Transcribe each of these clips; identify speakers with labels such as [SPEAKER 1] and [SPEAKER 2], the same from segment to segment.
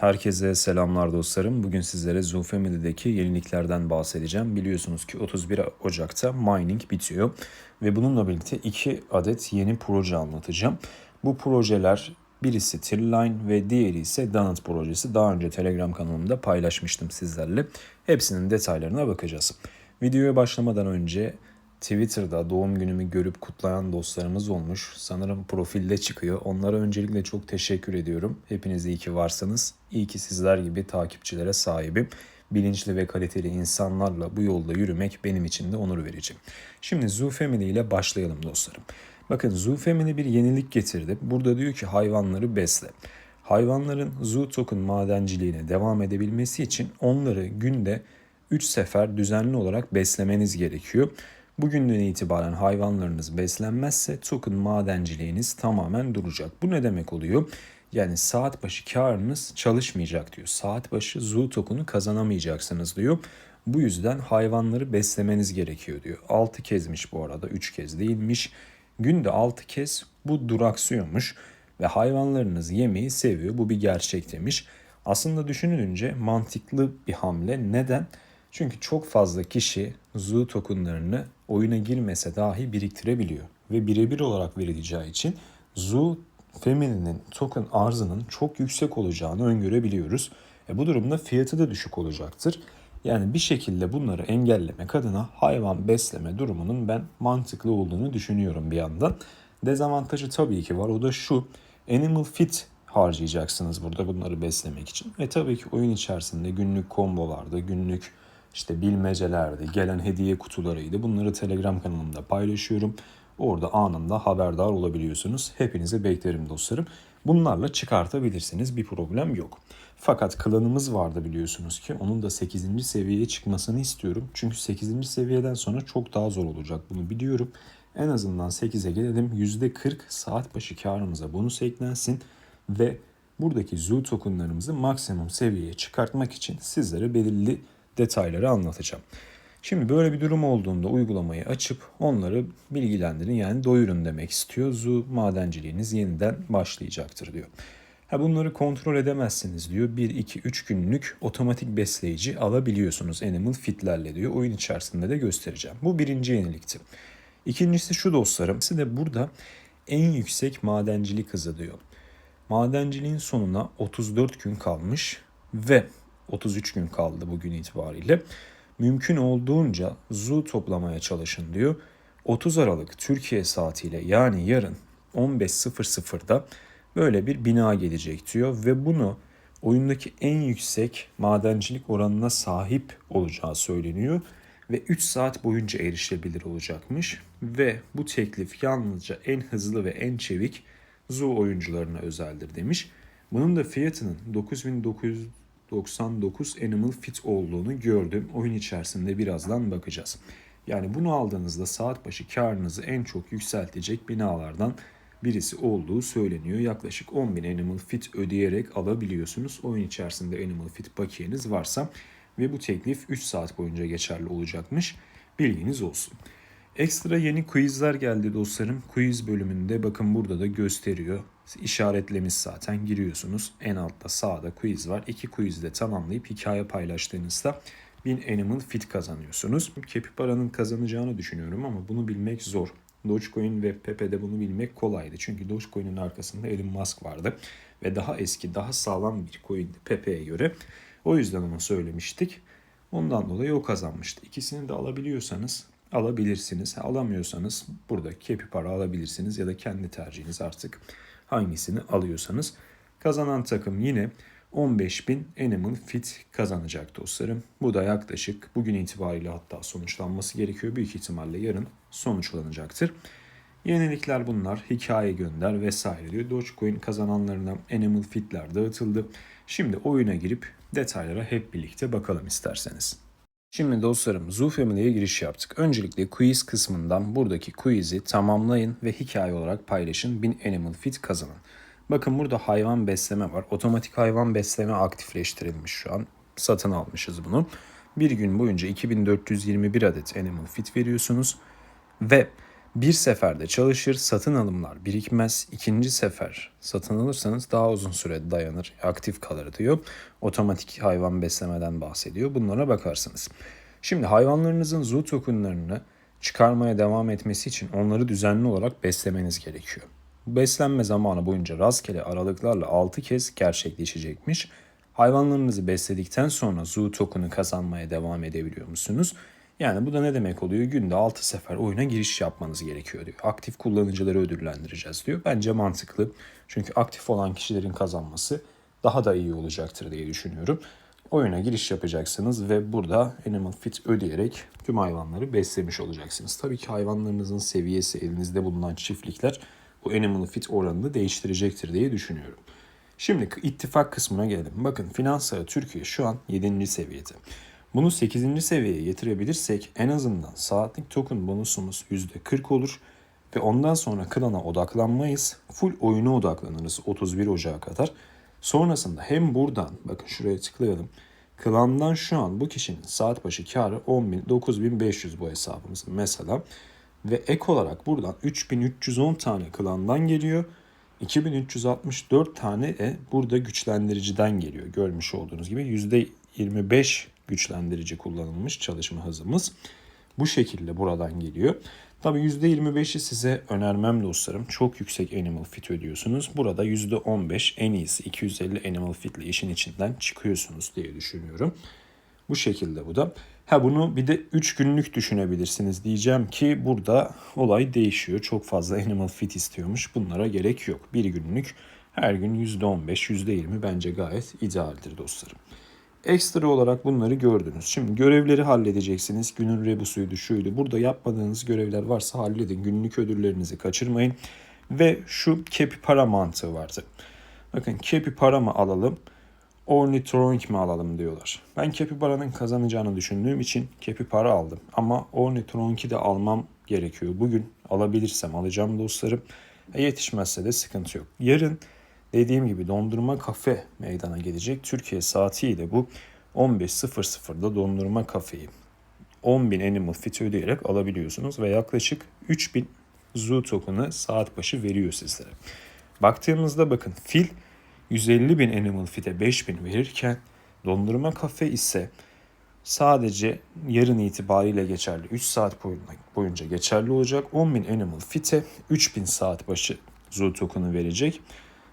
[SPEAKER 1] Herkese selamlar dostlarım. Bugün sizlere Zoo Family'deki yeniliklerden bahsedeceğim. Biliyorsunuz ki 31 Ocak'ta mining bitiyor ve bununla birlikte iki adet yeni proje anlatacağım. Bu projeler birisi Trillline ve diğeri ise Donut projesi. Daha önce Telegram kanalımda paylaşmıştım sizlerle. Hepsinin detaylarına bakacağız. Videoya başlamadan önce Twitter'da doğum günümü görüp kutlayan dostlarımız olmuş. Sanırım profilde çıkıyor. Onlara öncelikle çok teşekkür ediyorum. Hepiniz iyi ki varsınız. İyi ki sizler gibi takipçilere sahibim. Bilinçli ve kaliteli insanlarla bu yolda yürümek benim için de onur verici. Şimdi Zoo Family ile başlayalım dostlarım. Bakın Zoo Family bir yenilik getirdi. Burada diyor ki hayvanları besle. Hayvanların zoo token madenciliğine devam edebilmesi için onları günde 3 sefer düzenli olarak beslemeniz gerekiyor. Bugünden itibaren hayvanlarınız beslenmezse token madenciliğiniz tamamen duracak. Bu ne demek oluyor? Yani saat başı karınız çalışmayacak diyor. Saat başı zoo token'u kazanamayacaksınız diyor. Bu yüzden hayvanları beslemeniz gerekiyor diyor. 6 kezmiş bu arada 3 kez değilmiş. Günde 6 kez bu duraksıyormuş ve hayvanlarınız yemeği seviyor. Bu bir gerçek demiş. Aslında düşünülünce mantıklı bir hamle. Neden? Çünkü çok fazla kişi zoo tokenlarını oyuna girmese dahi biriktirebiliyor. Ve birebir olarak verileceği için zoo Family'nin token arzının çok yüksek olacağını öngörebiliyoruz. E bu durumda fiyatı da düşük olacaktır. Yani bir şekilde bunları engellemek adına hayvan besleme durumunun ben mantıklı olduğunu düşünüyorum bir yandan. Dezavantajı tabii ki var. O da şu. Animal Fit harcayacaksınız burada bunları beslemek için. Ve tabii ki oyun içerisinde günlük kombolarda, günlük işte bilmecelerdi, gelen hediye kutularıydı. Bunları Telegram kanalımda paylaşıyorum. Orada anında haberdar olabiliyorsunuz. Hepinizi beklerim dostlarım. Bunlarla çıkartabilirsiniz. Bir problem yok. Fakat klanımız vardı biliyorsunuz ki. Onun da 8. seviyeye çıkmasını istiyorum. Çünkü 8. seviyeden sonra çok daha zor olacak. Bunu biliyorum. En azından 8'e gelelim. %40 saat başı karımıza bonus eklensin. Ve buradaki zoo tokenlarımızı maksimum seviyeye çıkartmak için sizlere belirli detayları anlatacağım. Şimdi böyle bir durum olduğunda uygulamayı açıp onları bilgilendirin yani doyurun demek istiyor. Zoo madenciliğiniz yeniden başlayacaktır diyor. Ha bunları kontrol edemezsiniz diyor. 1, 2, 3 günlük otomatik besleyici alabiliyorsunuz Animal Fit'lerle diyor. Oyun içerisinde de göstereceğim. Bu birinci yenilikti. İkincisi şu dostlarım. Size burada en yüksek madencilik hızı diyor. Madenciliğin sonuna 34 gün kalmış ve 33 gün kaldı bugün itibariyle. Mümkün olduğunca zoo toplamaya çalışın diyor. 30 Aralık Türkiye saatiyle yani yarın 15.00'da böyle bir bina gelecek diyor ve bunu oyundaki en yüksek madencilik oranına sahip olacağı söyleniyor ve 3 saat boyunca erişilebilir olacakmış ve bu teklif yalnızca en hızlı ve en çevik zoo oyuncularına özeldir demiş. Bunun da fiyatının 9999 Animal Fit olduğunu gördüm. Oyun içerisinde birazdan bakacağız. Yani bunu aldığınızda saat başı karınızı en çok yükseltecek binalardan birisi olduğu söyleniyor. Yaklaşık 10.000 Animal Fit ödeyerek alabiliyorsunuz. Oyun içerisinde Animal Fit bakiyeniz varsa ve bu teklif 3 saat boyunca geçerli olacakmış. Bilginiz olsun. Ekstra yeni quizler geldi dostlarım. Quiz bölümünde bakın burada da gösteriyor. İşaretlemiş zaten giriyorsunuz. En altta sağda quiz var. İki quiz de tamamlayıp hikaye paylaştığınızda 1000 Animal Fit kazanıyorsunuz. Kepipara'nın kazanacağını düşünüyorum ama bunu bilmek zor. Dogecoin ve Pepe'de bunu bilmek kolaydı. Çünkü Dogecoin'in arkasında Elon Musk vardı. Ve daha eski, daha sağlam bir coin'di Pepe'ye göre. O yüzden onu söylemiştik. Ondan dolayı o kazanmıştı. İkisini de alabiliyorsanız alabilirsiniz. Alamıyorsanız burada kepi para alabilirsiniz ya da kendi tercihiniz artık hangisini alıyorsanız. Kazanan takım yine 15.000 Animal Fit kazanacak dostlarım. Bu da yaklaşık bugün itibariyle hatta sonuçlanması gerekiyor. Büyük ihtimalle yarın sonuçlanacaktır. Yenilikler bunlar. Hikaye gönder vesaire diyor. Dogecoin kazananlarına Animal Fit'ler dağıtıldı. Şimdi oyuna girip detaylara hep birlikte bakalım isterseniz. Şimdi dostlarım Zoo Family'ye giriş yaptık. Öncelikle quiz kısmından buradaki quiz'i tamamlayın ve hikaye olarak paylaşın. 1000 Animal Fit kazanın. Bakın burada hayvan besleme var. Otomatik hayvan besleme aktifleştirilmiş şu an. Satın almışız bunu. Bir gün boyunca 2421 adet Animal Fit veriyorsunuz. Ve Bir seferde çalışır, satın alımlar birikmez. İkinci sefer satın alırsanız daha uzun süre dayanır, aktif kalır diyor. Otomatik hayvan beslemeden bahsediyor. Bunlara bakarsınız. Şimdi hayvanlarınızın zoo tokenlarını çıkarmaya devam etmesi için onları düzenli olarak beslemeniz gerekiyor. Bu beslenme zamanı boyunca rastgele aralıklarla 6 kez gerçekleşecekmiş. Hayvanlarınızı besledikten sonra zoo token'ı kazanmaya devam edebiliyor musunuz? Yani bu da ne demek oluyor? Günde 6 sefer oyuna giriş yapmanız gerekiyor diyor. Aktif kullanıcıları ödüllendireceğiz diyor. Bence mantıklı. Çünkü aktif olan kişilerin kazanması daha da iyi olacaktır diye düşünüyorum. Oyuna giriş yapacaksınız ve burada Animal Fit ödeyerek tüm hayvanları beslemiş olacaksınız. Tabii ki hayvanlarınızın seviyesi, elinizde bulunan çiftlikler bu Animal Fit oranını değiştirecektir diye düşünüyorum. Şimdi ittifak kısmına gelelim. Bakın finans Türkiye şu an 7. seviyede. Bunu 8. seviyeye getirebilirsek en azından saatlik token bonusumuz %40 olur ve ondan sonra klana odaklanmayız. Full oyuna odaklanırız 31 Ocağı kadar. Sonrasında hem buradan bakın şuraya tıklayalım. Klandan şu an bu kişinin saat başı karı 10.000 9500 bu hesabımız mesela. Ve ek olarak buradan 3310 tane klandan geliyor. 2364 tane de burada güçlendiriciden geliyor. Görmüş olduğunuz gibi %25 güçlendirici kullanılmış çalışma hızımız. Bu şekilde buradan geliyor. Tabi %25'i size önermem dostlarım. Çok yüksek Animal Fit ödüyorsunuz. Burada %15 en iyisi 250 Animal Fit ile işin içinden çıkıyorsunuz diye düşünüyorum. Bu şekilde bu da. Ha bunu bir de 3 günlük düşünebilirsiniz. Diyeceğim ki burada olay değişiyor. Çok fazla Animal Fit istiyormuş. Bunlara gerek yok. Bir günlük her gün %15, %20 bence gayet idealdir dostlarım. Ekstra olarak bunları gördünüz. Şimdi görevleri halledeceksiniz. Günün rebusuydu, şuydu. Burada yapmadığınız görevler varsa halledin. Günlük ödüllerinizi kaçırmayın. Ve şu kepi para mantığı vardı. Bakın kepi para mı alalım, ornithorynk mi alalım diyorlar. Ben kepi paranın kazanacağını düşündüğüm için kepi para aldım. Ama ornithorynki de almam gerekiyor. Bugün alabilirsem alacağım dostlarım. E yetişmezse de sıkıntı yok. Yarın Dediğim gibi dondurma kafe meydana gelecek. Türkiye saatiyle bu 15.00'da dondurma kafeyi 10.000 Animal Fit ödeyerek alabiliyorsunuz ve yaklaşık 3.000 Zoo token'ı saat başı veriyor sizlere. Baktığımızda bakın fil 150 bin Animal Fit'e 5000 verirken dondurma kafe ise sadece yarın itibariyle geçerli 3 saat boyunca geçerli olacak. 10.000 Animal Fit'e 3000 saat başı Zoo token'ı verecek.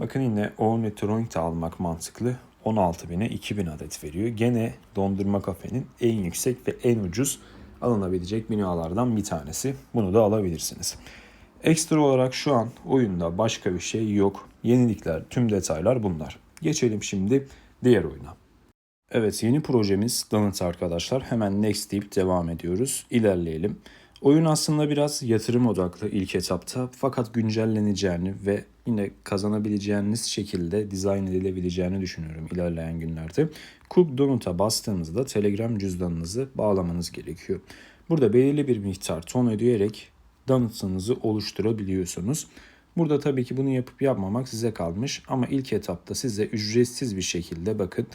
[SPEAKER 1] Bakın yine Ornithorynk de almak mantıklı. 16.000'e 2000 adet veriyor. Gene dondurma kafenin en yüksek ve en ucuz alınabilecek binalardan bir tanesi. Bunu da alabilirsiniz. Ekstra olarak şu an oyunda başka bir şey yok. Yenilikler, tüm detaylar bunlar. Geçelim şimdi diğer oyuna. Evet yeni projemiz Donut arkadaşlar. Hemen next deyip devam ediyoruz. İlerleyelim. Oyun aslında biraz yatırım odaklı ilk etapta fakat güncelleneceğini ve yine kazanabileceğiniz şekilde dizayn edilebileceğini düşünüyorum ilerleyen günlerde. Cook Donut'a bastığınızda Telegram cüzdanınızı bağlamanız gerekiyor. Burada belirli bir miktar ton ödeyerek donut'ınızı oluşturabiliyorsunuz. Burada tabii ki bunu yapıp yapmamak size kalmış ama ilk etapta size ücretsiz bir şekilde bakın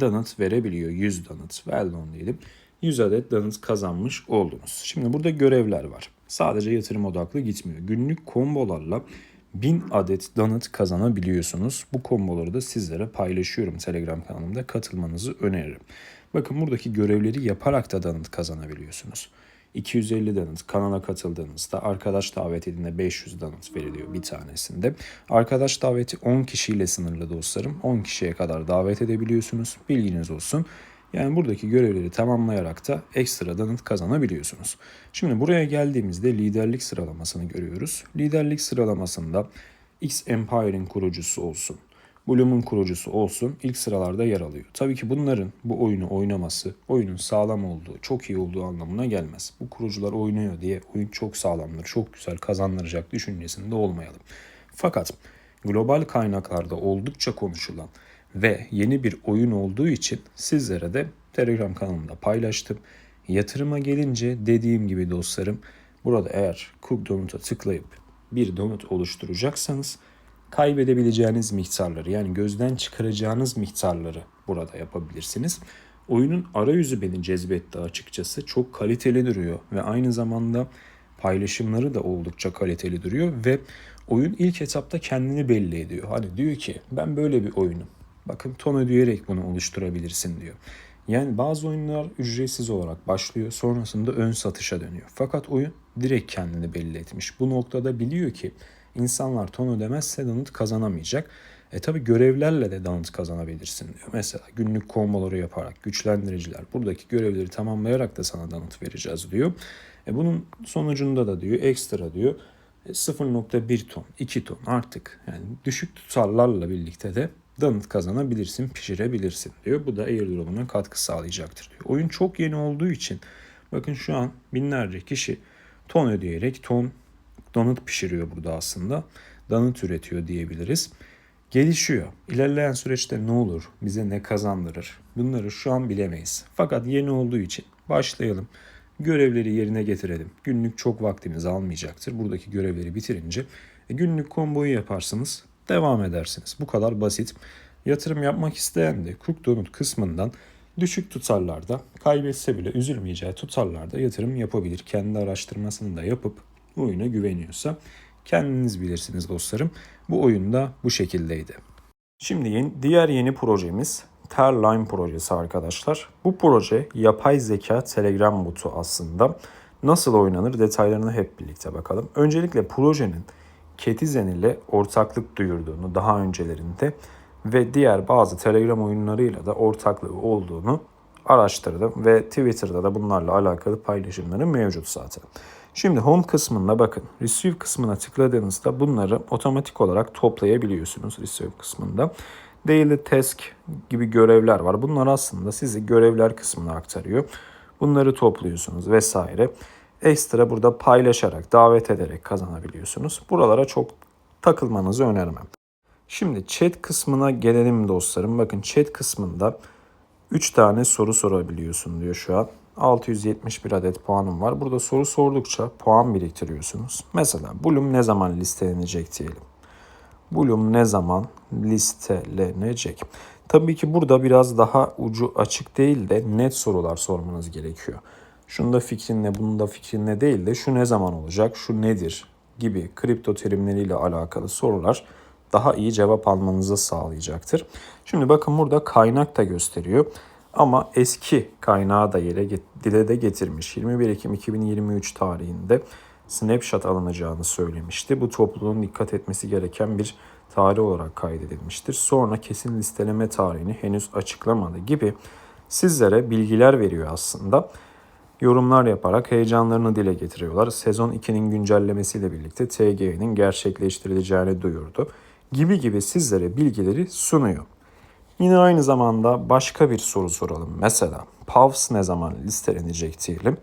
[SPEAKER 1] donut verebiliyor. 100 donut, well done diyelim. 100 adet donut kazanmış oldunuz. Şimdi burada görevler var. Sadece yatırım odaklı gitmiyor. Günlük kombolarla 1000 adet donut kazanabiliyorsunuz. Bu komboları da sizlere paylaşıyorum Telegram kanalımda. Katılmanızı öneririm. Bakın buradaki görevleri yaparak da donut kazanabiliyorsunuz. 250 donut kanala katıldığınızda arkadaş davet edinde 500 donut veriliyor bir tanesinde. Arkadaş daveti 10 kişiyle sınırlı dostlarım. 10 kişiye kadar davet edebiliyorsunuz. Bilginiz olsun. Yani buradaki görevleri tamamlayarak da ekstra donut kazanabiliyorsunuz. Şimdi buraya geldiğimizde liderlik sıralamasını görüyoruz. Liderlik sıralamasında X Empire'in kurucusu olsun, Bloom'un kurucusu olsun ilk sıralarda yer alıyor. Tabii ki bunların bu oyunu oynaması, oyunun sağlam olduğu, çok iyi olduğu anlamına gelmez. Bu kurucular oynuyor diye oyun çok sağlamdır, çok güzel kazandıracak düşüncesinde olmayalım. Fakat global kaynaklarda oldukça konuşulan ve yeni bir oyun olduğu için sizlere de Telegram kanalımda paylaştım. Yatırıma gelince dediğim gibi dostlarım burada eğer Cook Donut'a tıklayıp bir donut oluşturacaksanız kaybedebileceğiniz miktarları yani gözden çıkaracağınız miktarları burada yapabilirsiniz. Oyunun arayüzü beni cezbetti açıkçası. Çok kaliteli duruyor ve aynı zamanda Paylaşımları da oldukça kaliteli duruyor ve oyun ilk etapta kendini belli ediyor. Hani diyor ki ben böyle bir oyunum. Bakın ton ödeyerek bunu oluşturabilirsin diyor. Yani bazı oyunlar ücretsiz olarak başlıyor sonrasında ön satışa dönüyor. Fakat oyun direkt kendini belli etmiş. Bu noktada biliyor ki insanlar ton ödemezse donut kazanamayacak. E tabi görevlerle de donut kazanabilirsin diyor. Mesela günlük komboları yaparak güçlendiriciler buradaki görevleri tamamlayarak da sana donut vereceğiz diyor. E bunun sonucunda da diyor ekstra diyor e, 0.1 ton, 2 ton artık yani düşük tutarlarla birlikte de donut kazanabilirsin, pişirebilirsin diyor. Bu da airdrop'una katkı sağlayacaktır diyor. Oyun çok yeni olduğu için bakın şu an binlerce kişi ton ödeyerek ton donut pişiriyor burada aslında. Donut üretiyor diyebiliriz. Gelişiyor. İlerleyen süreçte ne olur, bize ne kazandırır bunları şu an bilemeyiz. Fakat yeni olduğu için başlayalım. Görevleri yerine getirelim. Günlük çok vaktimiz almayacaktır. Buradaki görevleri bitirince e, günlük komboyu yaparsınız. Devam edersiniz. Bu kadar basit. Yatırım yapmak isteyen de Cook Donut kısmından düşük tutarlarda kaybetse bile üzülmeyeceği tutarlarda yatırım yapabilir. Kendi araştırmasını da yapıp oyuna güveniyorsa kendiniz bilirsiniz dostlarım. Bu oyunda bu şekildeydi. Şimdi yeni, diğer yeni projemiz Terline projesi arkadaşlar. Bu proje yapay zeka Telegram botu aslında. Nasıl oynanır detaylarını hep birlikte bakalım. Öncelikle projenin Ketizen ile ortaklık duyurduğunu daha öncelerinde ve diğer bazı Telegram oyunlarıyla da ortaklığı olduğunu araştırdım ve Twitter'da da bunlarla alakalı paylaşımları mevcut zaten. Şimdi home kısmında bakın receive kısmına tıkladığınızda bunları otomatik olarak toplayabiliyorsunuz receive kısmında. Daily task gibi görevler var. Bunlar aslında sizi görevler kısmına aktarıyor. Bunları topluyorsunuz vesaire. Ekstra burada paylaşarak, davet ederek kazanabiliyorsunuz. Buralara çok takılmanızı önermem. Şimdi chat kısmına gelelim dostlarım. Bakın chat kısmında 3 tane soru sorabiliyorsun diyor şu an. 671 adet puanım var. Burada soru sordukça puan biriktiriyorsunuz. Mesela Bloom ne zaman listelenecek diyelim. Bloom ne zaman listelenecek? Tabii ki burada biraz daha ucu açık değil de net sorular sormanız gerekiyor. Şunda fikrin ne, bunda fikrin ne değil de şu ne zaman olacak, şu nedir gibi kripto terimleriyle alakalı sorular daha iyi cevap almanızı sağlayacaktır. Şimdi bakın burada kaynak da gösteriyor. Ama eski kaynağı da yere dile de getirmiş. 21 Ekim 2023 tarihinde snapshot alınacağını söylemişti. Bu topluluğun dikkat etmesi gereken bir tarih olarak kaydedilmiştir. Sonra kesin listeleme tarihini henüz açıklamadı gibi sizlere bilgiler veriyor aslında. Yorumlar yaparak heyecanlarını dile getiriyorlar. Sezon 2'nin güncellemesiyle birlikte TG'nin gerçekleştirileceğini duyurdu. Gibi gibi sizlere bilgileri sunuyor. Yine aynı zamanda başka bir soru soralım. Mesela Pavs ne zaman listelenecek diyelim.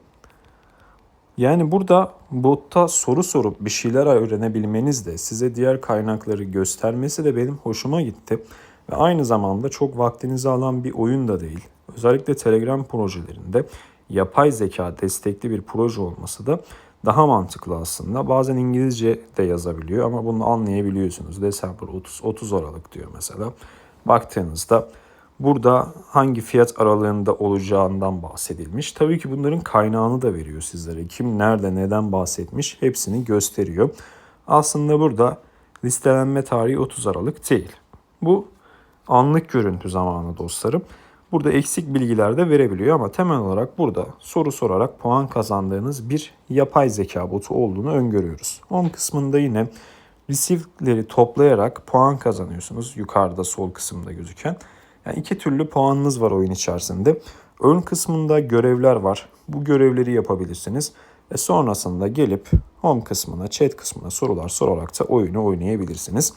[SPEAKER 1] Yani burada botta soru sorup bir şeyler öğrenebilmeniz de size diğer kaynakları göstermesi de benim hoşuma gitti. Ve aynı zamanda çok vaktinizi alan bir oyun da değil. Özellikle Telegram projelerinde yapay zeka destekli bir proje olması da daha mantıklı aslında. Bazen İngilizce de yazabiliyor ama bunu anlayabiliyorsunuz. December 30, 30 Aralık diyor mesela. Baktığınızda burada hangi fiyat aralığında olacağından bahsedilmiş. Tabii ki bunların kaynağını da veriyor sizlere. Kim nerede neden bahsetmiş hepsini gösteriyor. Aslında burada listelenme tarihi 30 Aralık değil. Bu anlık görüntü zamanı dostlarım. Burada eksik bilgiler de verebiliyor ama temel olarak burada soru sorarak puan kazandığınız bir yapay zeka botu olduğunu öngörüyoruz. Home kısmında yine receive'leri toplayarak puan kazanıyorsunuz. Yukarıda sol kısımda gözüken. Yani iki türlü puanınız var oyun içerisinde. Ön kısmında görevler var. Bu görevleri yapabilirsiniz. Ve sonrasında gelip home kısmına, chat kısmına sorular sorarak da oyunu oynayabilirsiniz.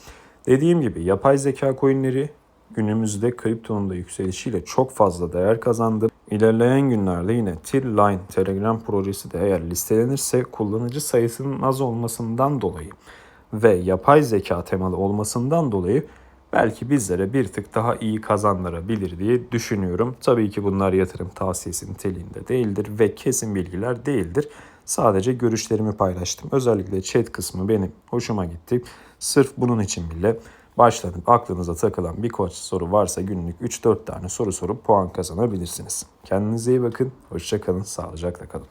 [SPEAKER 1] Dediğim gibi yapay zeka coinleri günümüzde kriptonun da yükselişiyle çok fazla değer kazandı. İlerleyen günlerde yine Line Telegram projesi de eğer listelenirse kullanıcı sayısının az olmasından dolayı ve yapay zeka temalı olmasından dolayı belki bizlere bir tık daha iyi kazandırabilir diye düşünüyorum. Tabii ki bunlar yatırım tavsiyesi niteliğinde değildir ve kesin bilgiler değildir. Sadece görüşlerimi paylaştım. Özellikle chat kısmı benim hoşuma gitti. Sırf bunun için bile başlanıp aklınıza takılan bir koç soru varsa günlük 3-4 tane soru sorup puan kazanabilirsiniz. Kendinize iyi bakın, hoşçakalın, sağlıcakla kalın.